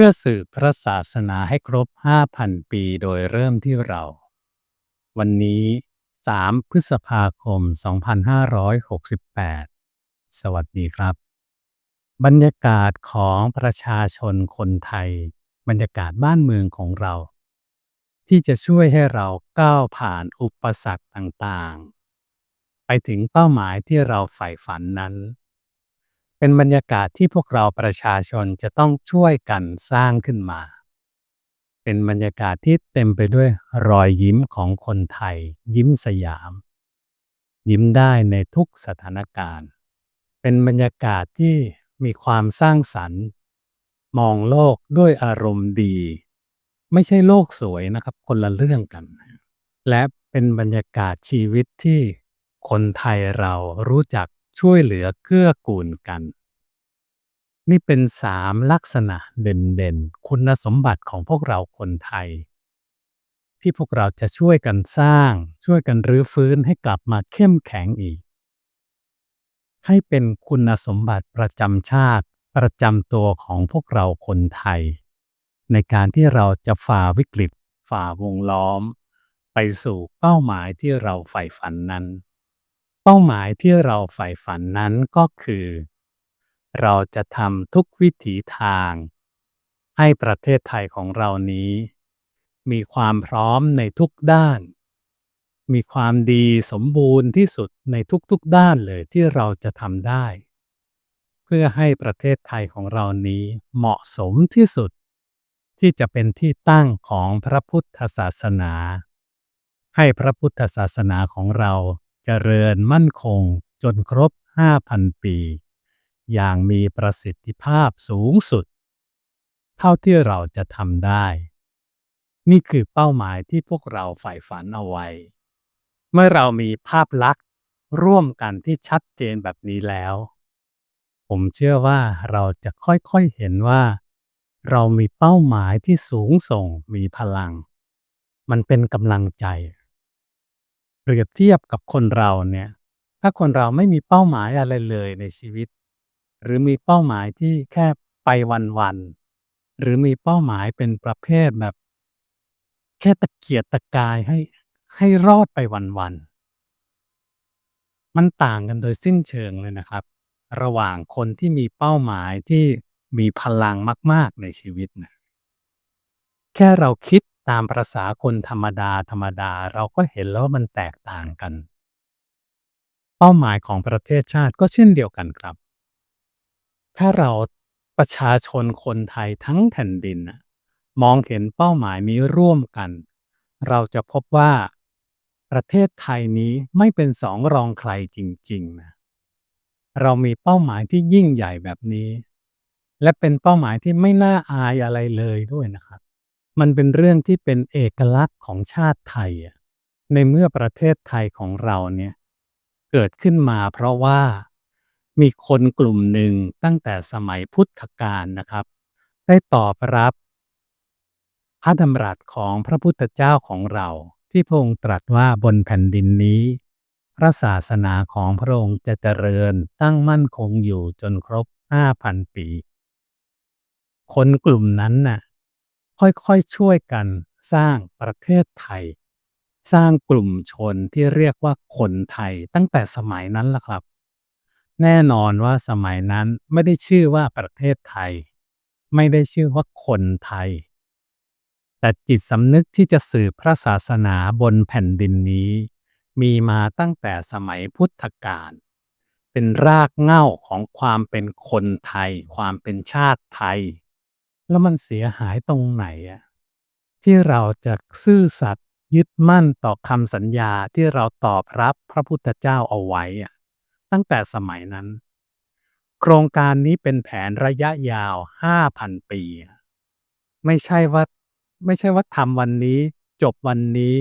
พื่อสืบพระศาสนาให้ครบ 5,000 ปีโดยเริ่มที่เรา วันนี้ 3 พฤษภาคม 2568 สวัสดีครับ บรรยากาศของประชาชนคนไทย บรรยากาศบ้านเมืองของเรา ที่จะช่วยให้เราก้าวผ่านอุปสรรคต่างๆ ไปถึงเป้าหมายที่เราใฝ่ฝันนั้น เป็นบรรยากาศที่พวกเราประชาชนจะต้องช่วยกันสร้างขึ้นมา เป็นบรรยากาศที่เต็มไปด้วยรอยยิ้มของคนไทย ยิ้มสยาม ยิ้มได้ในทุกสถานการณ์ เป็นบรรยากาศที่มีความสร้างสรรค์ มองโลกด้วยอารมณ์ดี ไม่ใช่โลกสวยนะครับ คนละเรื่องกัน และเป็นบรรยากาศชีวิตที่คนไทยเรารู้จัก ช่วยเหลือเกื้อกูลกัน นี่เป็นสามลักษณะเด่นๆ คุณสมบัติของพวกเราคนไทย ที่พวกเราจะช่วยกันสร้าง ช่วยกันรื้อฟื้นให้กลับมาเข้มแข็งอีก ให้เป็นคุณสมบัติประจำชาติประจำตัวของพวกเราคนไทย ในการที่เราจะฝ่าวิกฤต ฝ่าวงล้อม ไปสู่เป้าหมายที่เราใฝ่ฝันนั้น เป้าหมายที่เราใฝ่ฝันนั้นก็คือ เราจะทำทุกวิถีทาง ให้ประเทศไทยของเรานี้ มีความพร้อมในทุกด้าน มีความดีสมบูรณ์ที่สุดในทุกๆด้านเลยที่เราจะทำได้ เพื่อให้ประเทศไทยของเรานี้เหมาะสมที่สุด ที่จะเป็นที่ตั้งของพระพุทธศาสนา ให้พระพุทธศาสนาของเรา เจริญมั่นคงจนครบ 5,000 ปี อย่างมีประสิทธิภาพสูงสุด เท่าที่เราจะทำได้ นี่คือเป้าหมายที่พวกเราใฝ่ฝันเอาไว้ เมื่อเรามีภาพลักษณ์ร่วมกันที่ชัดเจนแบบนี้แล้ว ผมเชื่อว่าเราจะค่อยๆเห็นว่า เรามีเป้าหมายที่สูงส่งมีพลัง มันเป็นกำลังใจ เปรียบเทียบกับคนเราเนี่ย ถ้าคนเราไม่มีเป้าหมายอะไรเลยในชีวิต หรือมีเป้าหมายที่แค่ไปวันๆ หรือมีเป้าหมายเป็นประเภทแบบ แค่ตะเกียกตะกายให้ให้รอดไปวันๆ มันต่างกันโดยสิ้นเชิงเลยนะครับ ระหว่างคนที่มีเป้าหมายที่มีพลังมาก ๆ ในชีวิตนะแค่เราคิด ตามประษาคนธรรมดาธรรมดาเราก็เห็นแล้วว่ามันแตกต่างกัน เป้าหมายของประเทศชาติก็เช่นเดียวกันครับ ถ้าเราประชาชนคนไทยทั้งแผ่นดิน มองเห็นเป้าหมายนี้ร่วมกัน เราจะพบว่าประเทศไทยนี้ไม่เป็นสองรองใครจริงๆนะเรามีเป้าหมายที่ยิ่งใหญ่แบบนี้ และเป็นเป้าหมายที่ไม่น่าอายอะไรเลยด้วยนะครับ มันเป็นเรื่องที่เป็นเอกลักษณ์ของชาติไทยอะในเมื่อประเทศไทยของเราเนี่ยเกิดขึ้นมาเพราะว่ามีคนกลุ่มหนึ่งตั้งแต่สมัยพุทธกาลนะครับ ได้ตอบรับ พระดำรัสของพระพุทธเจ้าของเรา ที่พระองค์ตรัสว่าบนแผ่นดินนี้ พระศาสนาของพระองค์จะเจริญตั้งมั่นคงอยู่จนครบ5,000ปี คนกลุ่มนั้นน่ะ ค่อยๆช่วยกันสร้างประเทศไทย สร้างกลุ่มชนที่เรียกว่าคนไทยตั้งแต่สมัยนั้นล่ะครับ แน่นอนว่าสมัยนั้นไม่ได้ชื่อว่าประเทศไทย ไม่ได้ชื่อว่าคนไทย แต่จิตสำนึกที่จะสืบพระศาสนาบนแผ่นดินนี้ มีมาตั้งแต่สมัยพุทธกาลเป็นรากเหง้าของความเป็นคนไทย ความเป็นชาติไทย แล้วมันเสียหายตรงไหนอะที่เราจะซื่อสัตย์ยึดมั่นต่อคำสัญญาที่เราตอบรับพระพุทธเจ้าเอาไว้อะตั้งแต่สมัยนั้น โครงการนี้เป็นแผนระยะยาว 5,000 ปี ไม่ใช่ว่าไม่ใช่ว่าทำวันนี้จบวันนี้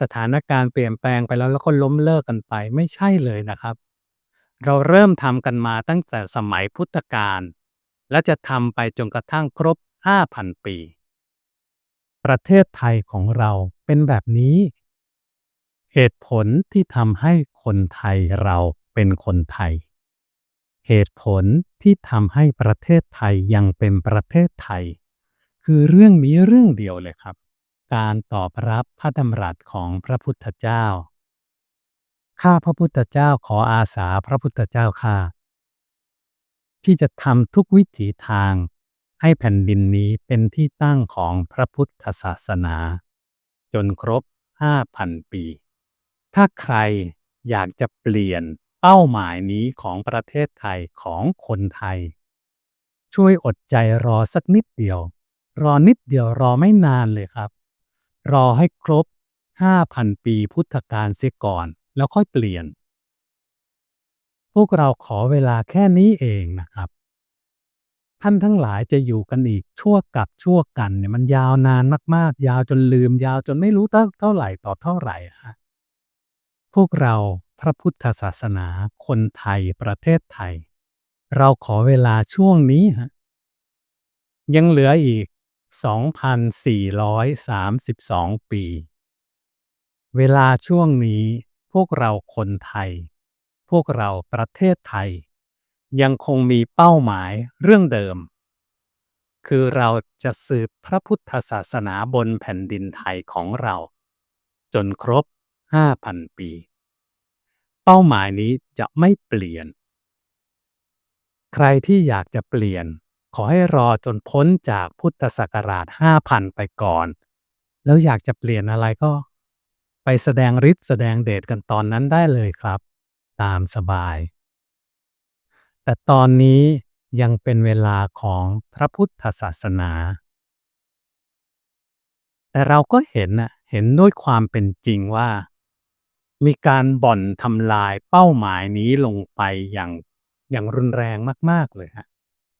สถานการณ์เปลี่ยนแปลงไปแล้วแล้วก็ล้มเลิกกันไปไม่ใช่เลยนะครับ เราเริ่มทำกันมาตั้งแต่สมัยพุทธกาลและจะทำไปจนกระทั่งครบ 5,000 ปี ประเทศไทยของเราเป็นแบบนี้ เหตุผลที่ทำให้คนไทยเราเป็นคนไทย เหตุผลที่ทำให้ประเทศไทยยังเป็นประเทศไทย คือเรื่องนี้เรื่องเดียวเลยครับ การตอบรับพระดำรัสของพระพุทธเจ้า ข้าพระพุทธเจ้าขออาสาพระพุทธเจ้าข้าที่จะทำทุกวิถีทาง ให้แผ่นดินนี้เป็นที่ตั้งของพระพุทธศาสนา จนครบ 5,000 ปี ถ้าใครอยากจะเปลี่ยนเป้าหมายนี้ของประเทศไทยของคนไทย ช่วยอดใจรอสักนิดเดียว รอนิดเดียวรอไม่นานเลยครับ รอให้ครบ 5,000 ปีพุทธกาลเสียก่อน แล้วค่อยเปลี่ยน พวกเราขอเวลาแค่นี้เองนะครับ ท่านทั้งหลายจะอยู่กันอีกชั่วกับชั่วกันเนี่ยมันยาวนานมากๆ ยาวจนลืม ยาวจนไม่รู้เท่าเท่าไหร่ต่อเท่าไหร่ฮะพวกเราพระพุทธศาสนาคนไทยประเทศไทย เราขอเวลาช่วงนี้ฮะยังเหลืออีก 2,432 ปี เวลาช่วงนี้พวกเราคนไทย พวกเราประเทศไทย ยังคงมีเป้าหมายเรื่องเดิม คือเราจะสืบพระพุทธศาสนาบนแผ่นดินไทยของเรา จนครบ 5,000 ปี เป้าหมายนี้จะไม่เปลี่ยน ใครที่อยากจะเปลี่ยน ขอให้รอจนพ้นจากพุทธศักราช 5,000 ไปก่อน แล้วอยากจะเปลี่ยนอะไรก็ ไปแสดงฤทธิ์แสดงเดชกันตอนนั้นได้เลยครับ ตามสบาย แต่ตอนนี้ยังเป็นเวลาของพระพุทธศาสนา แต่เราก็เห็นนะเห็นด้วยความเป็นจริงว่า มีการบ่อนทำลายเป้าหมายนี้ลงไปอย่างอย่างรุนแรงมาก ๆ เลยฮะ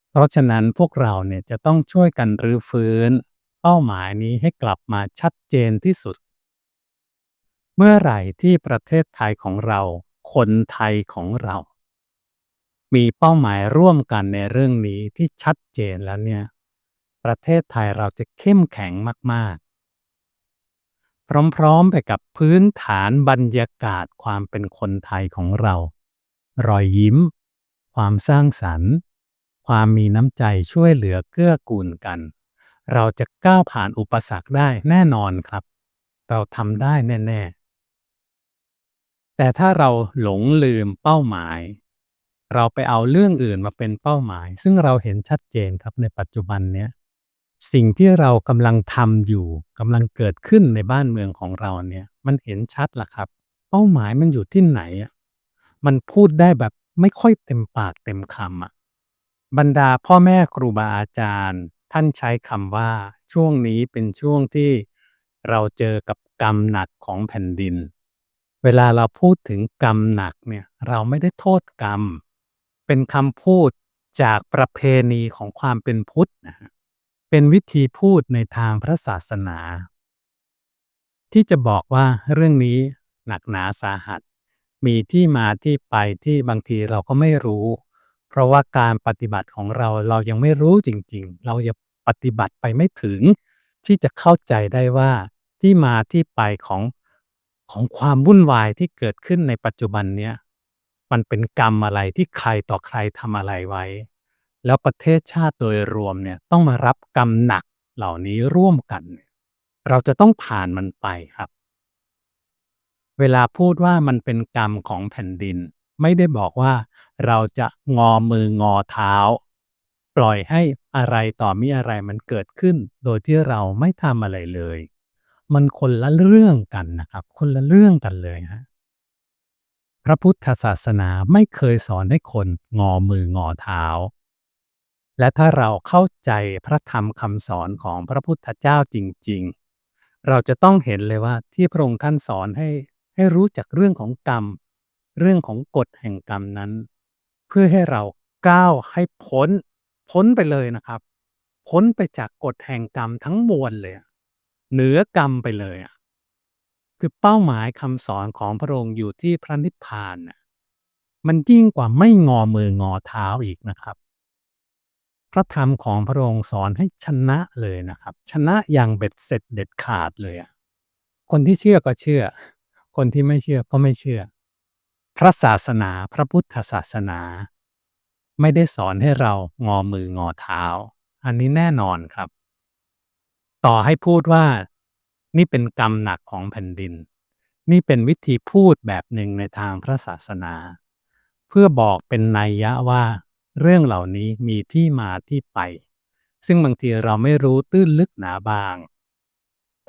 เพราะฉะนั้นพวกเราเนี่ยจะต้องช่วยกันรื้อฟื้น เป้าหมายนี้ให้กลับมาชัดเจนที่สุด เมื่อไหร่ที่ประเทศไทยของเรา คนไทยของเรา มีเป้าหมายร่วมกันในเรื่องนี้ที่ชัดเจนแล้วเนี่ย ประเทศไทยเราจะเข้มแข็งมาก ๆ พร้อม ๆ ไปกับพื้นฐานบรรยากาศความเป็นคนไทยของเรา รอยยิ้ม ความสร้างสรรค์ ความมีน้ำใจช่วยเหลือเกื้อกูลกัน เราจะก้าวผ่านอุปสรรคได้แน่นอนครับ เราทำได้แน่ ๆ แต่ถ้าเราหลงลืมเป้าหมาย เราไปเอาเรื่องอื่นมาเป็นเป้าหมาย ซึ่งเราเห็นชัดเจนครับในปัจจุบันเนี้ยสิ่งที่เรากำลังทำอยู่กำลังเกิดขึ้นในบ้านเมืองของเราเนี่ย มันเห็นชัดล่ะครับ เป้าหมายมันอยู่ที่ไหนอะมันพูดได้แบบไม่ค่อยเต็มปากเต็มคำอะบรรดาพ่อแม่ครูบาอาจารย์ ท่านใช้คำว่าช่วงนี้เป็นช่วงที่เราเจอกับกรรมหนักของแผ่นดิน เวลาเราพูดถึงกรรมหนักเนี่ย เราไม่ได้โทษกรรม เป็นคำพูดจากประเพณีของความเป็นพุทธนะเป็นวิธีพูดในทางพระศาสนา ที่จะบอกว่าเรื่องนี้หนักหนาสาหัส มีที่มาที่ไปที่บางทีเราก็ไม่รู้ เพราะว่าการปฏิบัติของเราเรายังไม่รู้จริง ๆ เรายังปฏิบัติไปไม่ถึง ที่จะเข้าใจได้ว่าที่มาที่ไปของของความวุ่นวายที่เกิดขึ้นในปัจจุบันเนี้ย มันเป็นกรรมอะไรที่ใครต่อใครทำอะไรไว้ แล้วประเทศชาติโดยรวมเนี่ยต้องมารับกรรมหนักเหล่านี้ร่วมกันเราจะต้องผ่านมันไปครับ เวลาพูดว่ามันเป็นกรรมของแผ่นดิน ไม่ได้บอกว่าเราจะงอมืองอเท้า ปล่อยให้อะไรต่อมีอะไรมันเกิดขึ้น โดยที่เราไม่ทำอะไรเลย มันคนละเรื่องกันนะครับ คนละเรื่องกันเลยฮะ พระพุทธศาสนาไม่เคยสอนให้คนงอมืองอเท้า และถ้าเราเข้าใจพระธรรมคำสอนของพระพุทธเจ้าจริง ๆ เราจะต้องเห็นเลยว่าที่พระองค์ท่านสอนให้ให้รู้จักเรื่องของกรรม เรื่องของกฎแห่งกรรมนั้น เพื่อให้เราก้าวให้พ้น พ้นไปเลยนะครับ พ้นไปจากกฎแห่งกรรมทั้งมวลเลย เหนือกรรมไปเลยอะ คือเป้าหมายคำสอนของพระองค์อยู่ที่พระนิพพานน่ะมันยิ่งกว่าไม่งอมืองอเท้าอีกนะครับ พระธรรมของพระองค์สอนให้ชนะเลยนะครับ ชนะอย่างเบ็ดเสร็จเด็ดขาดเลยอะคนที่เชื่อก็เชื่อ คนที่ไม่เชื่อก็ไม่เชื่อ พระศาสนาพระพุทธศาสนา ไม่ได้สอนให้เรางอมืองอเท้า อันนี้แน่นอนครับ ต่อให้พูดว่า นี่เป็นกรรมหนักของแผ่นดิน นี่เป็นวิธีพูดแบบหนึ่งในทางพระศาสนา เพื่อบอกเป็นนัยยะว่า เรื่องเหล่านี้มีที่มาที่ไป ซึ่งบางทีเราไม่รู้ตื้นลึกหนาบาง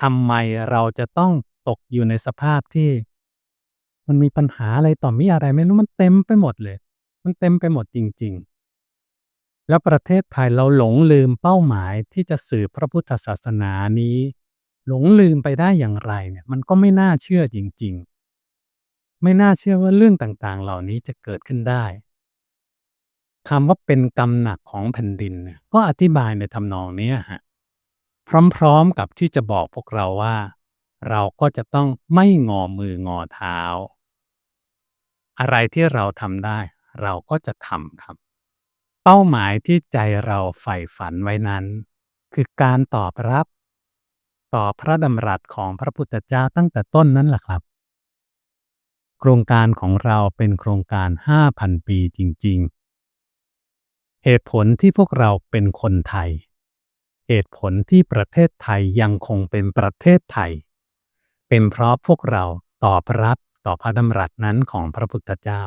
ทำไมเราจะต้องตกอยู่ในสภาพที่ มันมีปัญหาอะไรต่อมีอะไรไม่รู้มันเต็มไปหมดเลย มันเต็มไปหมดจริง ๆ แล้วประเทศไทยเราหลงลืมเป้าหมายที่จะสืบพระพุทธศาสนานี้ หลงลืมไปได้อย่างไรเนี่ย มันก็ไม่น่าเชื่อจริง ๆ ไม่น่าเชื่อว่าเรื่องต่างๆ เหล่านี้จะเกิดขึ้นได้คำว่าเป็นกรรมหนักของแผ่นดินเนี่ยก็อธิบายในทำนองนี้ฮะพร้อมๆกับที่จะบอกพวกเราว่า เราก็จะต้องไม่งอมืองอเท้า อะไรที่เราทำได้ เราก็จะทำครับ เป้าหมายที่ใจเราใฝ่ฝันไว้นั้น คือการตอบรับ ต่อพระดำรัสของพระพุทธเจ้าตั้งแต่ต้นนั้นแหละครับ โครงการของเราเป็นโครงการ 5,000 ปีจริง ๆ เหตุผลที่พวกเราเป็นคนไทย เหตุผลที่ประเทศไทยยังคงเป็นประเทศไทย เป็นเพราะพวกเราตอบรับต่อพระดำรัสนั้นของพระพุทธเจ้า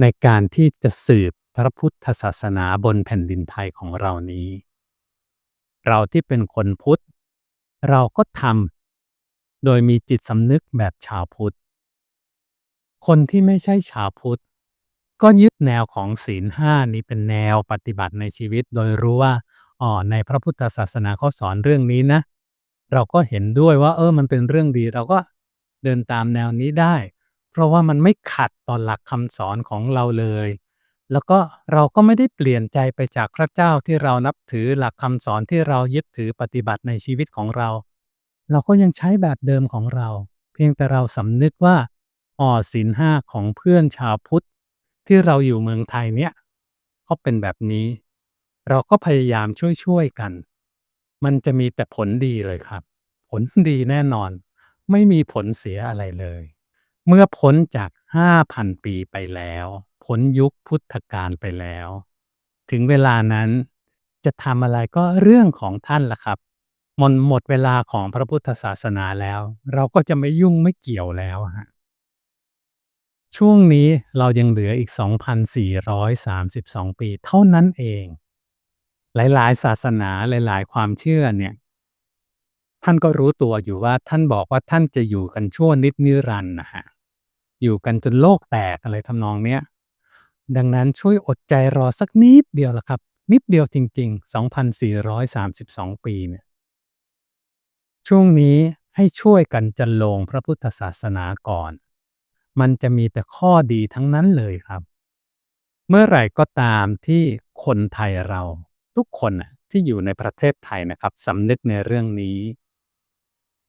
ในการที่จะสืบพระพุทธศาสนาบนแผ่นดินไทยของเรานี้ เราที่เป็นคนพุทธ เราก็ทำโดยมีจิตสำนึกแบบชาวพุทธ คนที่ไม่ใช่ชาวพุทธ ก็ยึดแนวของศีลห้านี้เป็นแนวปฏิบัติในชีวิต โดยรู้ว่าอ๋อในพระพุทธศาสนาเขาสอนเรื่องนี้นะ เราก็เห็นด้วยว่า เออมันเป็นเรื่องดี เราก็เดินตามแนวนี้ได้ เพราะว่ามันไม่ขัดต่อหลักคำสอนของเราเลย แล้วก็เราก็ไม่ได้เปลี่ยนใจไปจากพระเจ้าที่เรานับถือหลักคำสอนที่เรายึดถือปฏิบัติในชีวิตของเรา เราก็ยังใช้แบบเดิมของเรา เพียงแต่เราสำนึกว่าอ๋อศีลห้าของเพื่อนชาวพุทธ ที่เราอยู่เมืองไทยเนี่ยเขาเป็นแบบนี้ เราก็พยายามช่วยๆกัน มันจะมีแต่ผลดีเลยครับ ผลดีแน่นอน ไม่มีผลเสียอะไรเลย เมื่อพ้นจาก 5,000 ปีไปแล้ว พ้นยุคพุทธกาลไปแล้ว ถึงเวลานั้นจะทำอะไรก็เรื่องของท่านละครับหมดหมดเวลาของพระพุทธศาสนาแล้ว เราก็จะไม่ยุ่งไม่เกี่ยวแล้วฮะช่วงนี้เรายังเหลืออีก 2,432 ปีเท่านั้นเอง หลายๆ ศาสนาหลายๆ ความเชื่อเนี่ย ท่านก็รู้ตัวอยู่ว่าท่านบอกว่าท่านจะอยู่กันชั่วนิดนิรันดร์นะฮะ อยู่กันจนโลกแตกอะไรทำนองเนี้ย ดังนั้นช่วยอดใจรอสักนิดเดียวละครับ นิดเดียวจริง ๆ 2,432 ปีเนี่ย ช่วงนี้ให้ช่วยกันจันโลงพระพุทธศาสนาก่อน มันจะมีแต่ข้อดีทั้งนั้นเลยครับ เมื่อไหร่ก็ตามที่คนไทยเราทุกคนน่ะที่อยู่ในประเทศไทยนะครับสำนึกในเรื่องนี้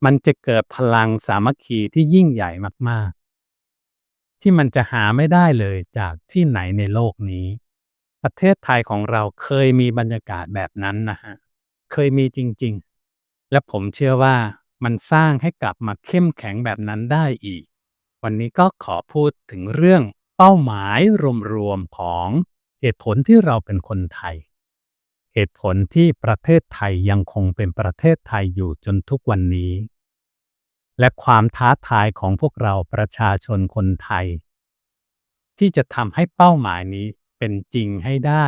มันจะเกิดพลังสามัคคีที่ยิ่งใหญ่มากๆ ที่มันจะหาไม่ได้เลยจากที่ไหนในโลกนี้ ประเทศไทยของเราเคยมีบรรยากาศแบบนั้นนะฮะ เคยมีจริง ๆ และผมเชื่อว่ามันสร้างให้กลับมาเข้มแข็งแบบนั้นได้อีก วันนี้ก็ขอพูดถึงเรื่องเป้าหมายรวมๆของเหตุผลที่เราเป็นคนไทย เหตุผลที่ประเทศไทยยังคงเป็นประเทศไทยอยู่จนทุกวันนี้ และความท้าทายของพวกเราประชาชนคนไทย ที่จะทำให้เป้าหมายนี้เป็นจริงให้ได้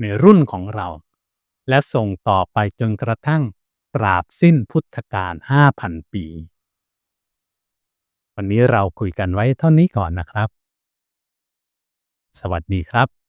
ในรุ่นของเรา และส่งต่อไปจนกระทั่งตราบสิ้นพุทธกาล5,000 ปี วันนี้เราคุยกันไว้เท่านี้ก่อนนะครับ สวัสดีครับ